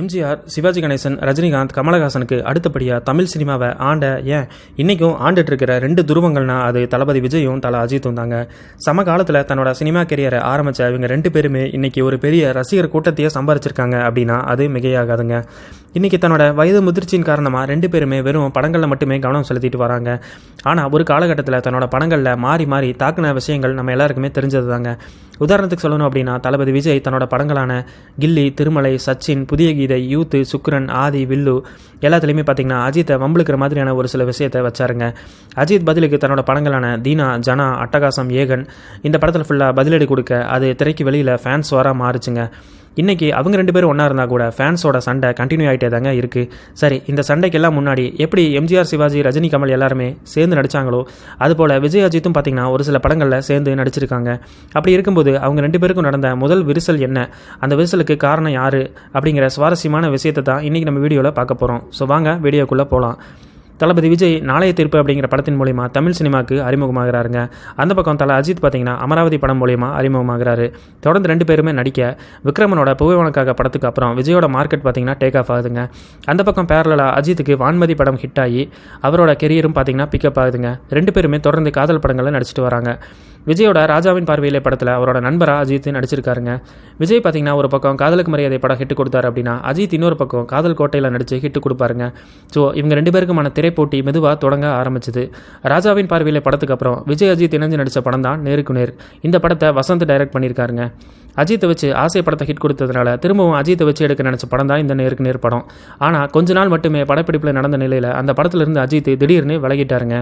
எம்ஜிஆர் சிவாஜி கணேசன் ரஜினிகாந்த் கமலஹாசனுக்கு அடுத்தபடியாக தமிழ் சினிமாவை ஆண்ட ஏன்? இன்றைக்கும் ஆண்டுட்டு இருக்கிற ரெண்டு துருவங்கள்னா அது தளபதி விஜயும் தல அஜித்தும் தாங்க. சம காலத்தில் தன்னோட சினிமா கெரியரை ஆரம்பித்த இவங்க ரெண்டு பேருமே இன்றைக்கி ஒரு பெரிய ரசிகர் கூட்டத்தையே சம்பாரிச்சிருக்காங்க அப்படின்னா அது மிகையாகாதுங்க. இன்றைக்கி தன்னோட வயது முதிர்ச்சியின் காரணமாக ரெண்டு பேருமே வெறும் படங்களில் மட்டுமே கவனம் செலுத்திட்டு வராங்க. ஆனால் ஒரு காலகட்டத்தில் தன்னோட படங்களில் மாறி மாறி தாக்குன விஷயங்கள் நம்ம எல்லாருக்குமே தெரிஞ்சது தாங்க உதாரணத்துக்கு சொல்லணும் அப்படின்னா தளபதி விஜய் தன்னோட படங்களான கில்லி திருமலை சச்சின் புதிய கீதை யூத்து சுக்ரன் ஆதி வில்லு எல்லாத்துலேயுமே பார்த்தீங்கன்னா அஜித்தை வம்பளுக்கிற மாதிரியான ஒரு சில விஷயத்தை வச்சாருங்க. அஜித் பதிலுக்கு தன்னோட படங்களான தீனா ஜனா அட்டகாசம் ஏகன் இந்த படத்தில் ஃபுல்லாக பதிலடி கொடுக்க அது திரைக்கு வெளியில் ஃபேன்ஸ் வர மாறுச்சுங்க. இன்றைக்கி அவங்க ரெண்டு பேரும் ஒன்றா இருந்தால் கூட ஃபேன்ஸோட சண்டை கண்டினியூ ஆகிட்டே தாங்க இருக்குது சரி இந்த சண்டைக்கெல்லாம் முன்னாடி எப்படி எம்ஜிஆர் சிவாஜி ரஜினி கமல் எல்லாருமே சேர்ந்து நடித்தாங்களோ அதுபோல் விஜய் அஜித்தும் பார்த்திங்கன்னா ஒரு சில படங்களில் சேர்ந்து நடிச்சிருக்காங்க. அப்படி இருக்கும்போது அவங்க ரெண்டு பேருக்கும் நடந்த முதல் விரிசல் என்ன? அந்த விரிசலுக்கு காரணம் யார்? அப்படிங்கிற சுவாரஸ்யமான விஷயத்தை தான் இன்றைக்கி நம்ம வீடியோவில் பார்க்க போகிறோம் ஸோ வாங்க வீடியோக்குள்ளே போகலாம் தளபதி விஜய் நாளைய தீர்ப்பு அப்படிங்கிற படத்தின் மூலிமா தமிழ் சினிமாவுக்கு அறிமுகமாகிறாருங்க. அந்த பக்கம் தலை அஜித் பார்த்தீங்கன்னா அமராவதி படம் மூலியமா அறிமுகமாகிறாரு. தொடர்ந்து ரெண்டு பேருமே நடிக்க விக்ரமனோட புகைவனுக்காக படத்துக்கு அப்புறம் விஜயோட மார்க்கெட் பார்த்தீங்கன்னா டேக் ஆஃப் ஆகுதுங்க. அந்த பக்கம் பேரலா அஜித்துக்கு வான்மதி படம் ஹிட் ஆகி அவரோட கெரியரும் பார்த்தீங்கன்னா பிக்கப் ஆகுதுங்க. ரெண்டு பேருமே தொடர்ந்து காதல் படங்களில் நடிச்சிட்டு வராங்க. விஜயோட ராஜாவின் பார்வையிலே படத்தில் அவரோட நண்பராக அஜித் நடிச்சிருக்காருங்க. விஜய் பார்த்தீங்கன்னா ஒரு பக்கம் காதலுக்கு மரியாதை படம் ஹிட் கொடுத்தாரு அப்படின்னா அஜித் இன்னொரு பக்கம் காதல் கோட்டையில் நடித்து ஹிட் கொடுப்பாருங்க. ஸோ இவங்க ரெண்டு பேருக்குமான திரைப்போட்டி மெதுவாக தொடங்க ஆரம்பிச்சது. ராஜாவின் பார்வையிலே படத்துக்கு அப்புறம் விஜய் அஜித் இணைஞ்சு நடித்த படம் தான் நேருக்கு நேர். இந்த படத்தை வசந்த் டைரக்ட் பண்ணியிருக்காருங்க. அஜித்தை வச்சு ஆசை படத்தை ஹிட் கொடுத்ததுனால திரும்பவும் அஜித்தை வச்சு எடுக்க நினச்ச படம் தான் இந்த நேருக்கு நேர் படம். ஆனால் கொஞ்ச நாள் மட்டுமே படப்பிடிப்பில் நடந்த நிலையில் அந்த படத்துலேருந்து அஜித் திடீர்னு விலகிட்டாருங்க.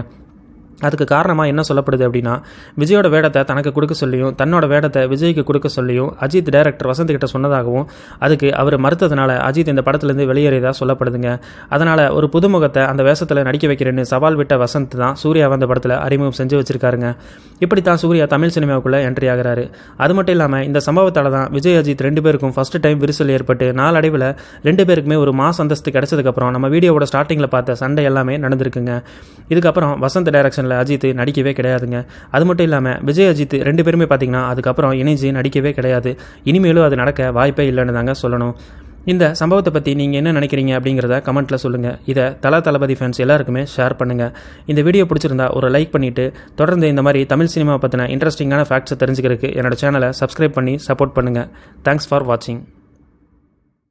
அதுக்கு காரணமாக என்ன சொல்லப்படுது அப்படின்னா விஜயோட வேடத்தை தனக்கு கொடுக்க சொல்லியும் தன்னோட வேடத்தை விஜய்க்கு கொடுக்க சொல்லியும் அஜித் டைரக்டர் வசந்த் கிட்ட சொன்னதாகவும் அதுக்கு அவர் மறுத்ததுனால அஜித் இந்த படத்துலேருந்து வெளியேறியதாக சொல்லப்படுதுங்க. அதனால் ஒரு புதுமுகத்தை அந்த வேஷத்தில் நடிக்க வைக்கிறேன்னு சவால் விட்ட வசந்த் தான் சூர்யா வந்த படத்தில் அறிமுகம் செஞ்சு வச்சிருக்காருங்க. இப்படி தான் சூர்யா தமிழ் சினிமாவுக்குள்ளே என்ட்ரி ஆகிறாரு. அது மட்டும் இல்லாமல் இந்த சம்பவத்தால் தான் விஜய் அஜித் ரெண்டு பேருக்கும் ஃபஸ்ட் டைம் விரிசல் ஏற்பட்டு நாளடைவில் ரெண்டு பேருக்குமே ஒரு மாஸ் அந்தஸ்து கிடச்சதுக்கப்புறம் நம்ம வீடியோவோட ஸ்டார்டிங்கில் பார்த்த சண்டை எல்லாமே நடந்திருக்குங்க. இதுக்கப்புறம் வசந்த் டைரக்ஷனில் அஜித் நடிக்கவே கிடையாதுங்க. அது மட்டும் இல்லாமல் விஜய் அஜித் ரெண்டு பேருமே பார்த்தீங்கன்னா அதுக்கப்புறம் இணைஞ்சு நடிக்கவே கிடையாது. இனிமேலும் அது நடக்க வாய்ப்பே இல்லைன்னு தாங்க சொல்லணும். இந்த சம்பவத்தை பற்றி நீங்கள் என்ன நினைக்கிறீங்க அப்படிங்கிறத கமெண்ட்டில் சொல்லுங்கள் இதை தல தளபதி ஃபேன்ஸ் எல்லாருக்குமே ஷேர் பண்ணுங்கள் இந்த வீடியோ பிடிச்சிருந்தா ஒரு லைக் பண்ணிவிட்டு தொடர்ந்து இந்த மாதிரி தமிழ் சினிமா பற்றின இன்ட்ரெஸ்டிங்கான ஃபேக்ட்ஸை தெரிஞ்சுக்கிறதுக்கு என்னோடய சேனலை சப்ஸ்கிரைப் பண்ணி சப்போர்ட் பண்ணுங்கள் தேங்க்ஸ் ஃபார் வாட்சிங்